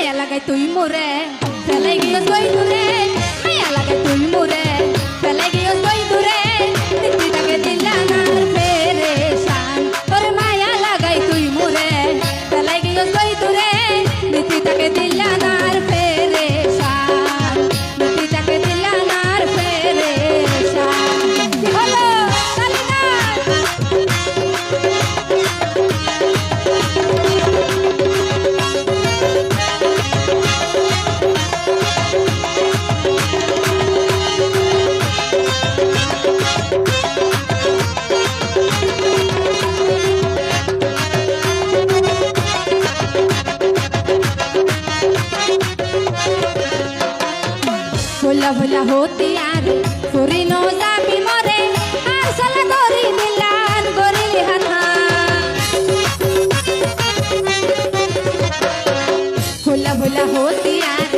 মায়া লাগাই তুই মোরে ফেলাই গেল তুই মোরে মায়া লাগাই তুই মোরে লভলা হতে আর করি নো যাবি মরে, আর সালা করি নিলান করিলি হানা লভলা হতে আর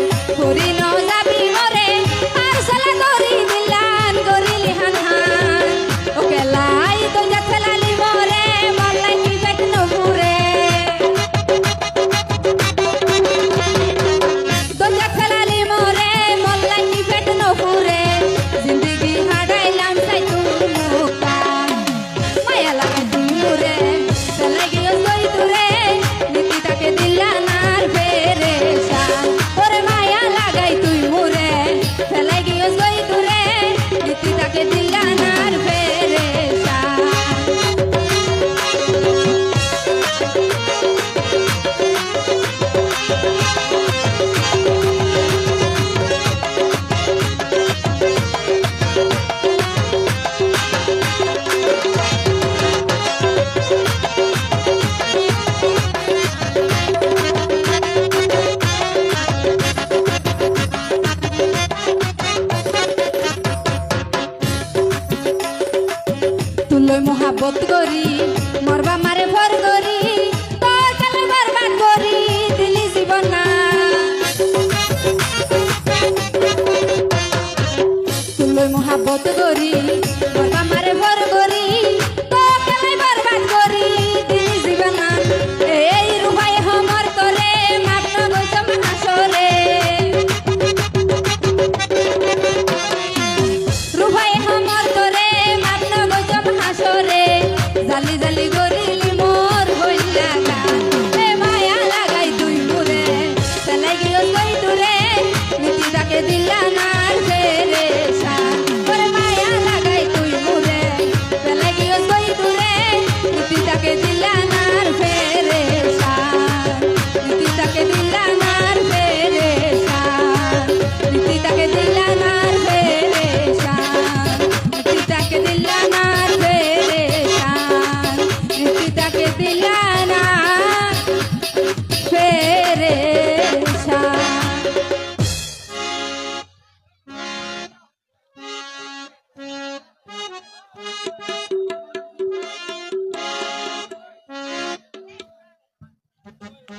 মহাবত করি।